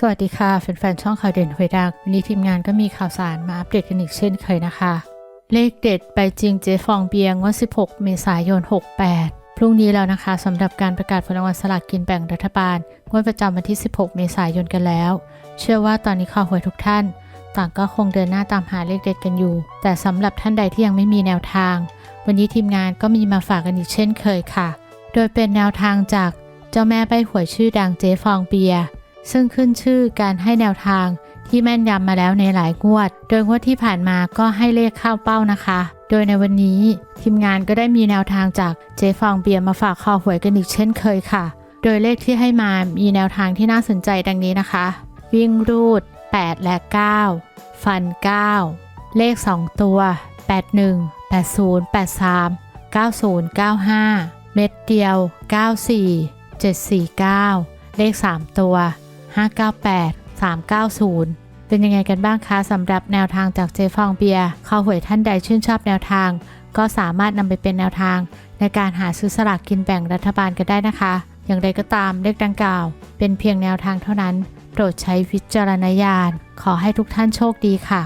สวัสดีค่ะแฟนๆช่องข่าวเด่นหวยดังวันนี้ทีมงานก็มีข่าวสารมาอัปเดตกันอีกเช่นเคยนะคะ เลขเด็ดไปจริงเจฟองเบียงวัน 16 เมษายน 68 พรุ่งนี้แล้วนะคะสำหรับการประกาศผลรางวัลสลากกินแบ่งรัฐบาลงวดประจำวันที่ 16 เมษายนกันแล้ว เชื่อว่าตอนนี้ข่าวหวยทุกท่าน ต่างก็คงเดินหน้าตามหาเลขเด็ดกันอยู่ แต่สำหรับท่านใดที่ยังไม่มีแนวทาง วันนี้ทีมงานก็มีมาฝากกันอีกเช่นเคยค่ะ โดยเป็นแนวทางจากเจ้าแม่ใบหวยชื่อดังเจฟองเบียร์ ซึ่งขึ้นชื่อการให้แนวทางที่แม่นยำมาแล้วในหลายงวด โดยงวดที่ผ่านมาก็ให้เลขเข้าเป้านะคะ โดยในวันนี้ทีมงานก็ได้มีแนวทางจากเจฟองเบียร์มาฝากคอหวยกันอีกเช่นเคยค่ะ โดยเลขที่ให้มามีแนวทางที่น่าสนใจดังนี้นะคะ วิ่งรูด 8 และ 9 ฟัน 9 เลข 2 ตัว 81 80 83 90 95 เม็ดเดียว 94 749 เลข 3 ตัว 598 390 เป็นยังไงกันบ้างคะสำหรับแนวทางจากเจฟองเบียร์ข้าหวยท่านใดชื่นชอบแนวทาง ก็สามารถนำไปเป็นแนวทาง ในการหาซื้อสลากกินแบ่งรัฐบาลกันได้นะคะ อย่างไรก็ตามเลขดังกล่าว เป็นเพียงแนวทางเท่านั้น โปรดใช้วิจารณญาณ ขอให้ทุกท่านโชคดีค่ะ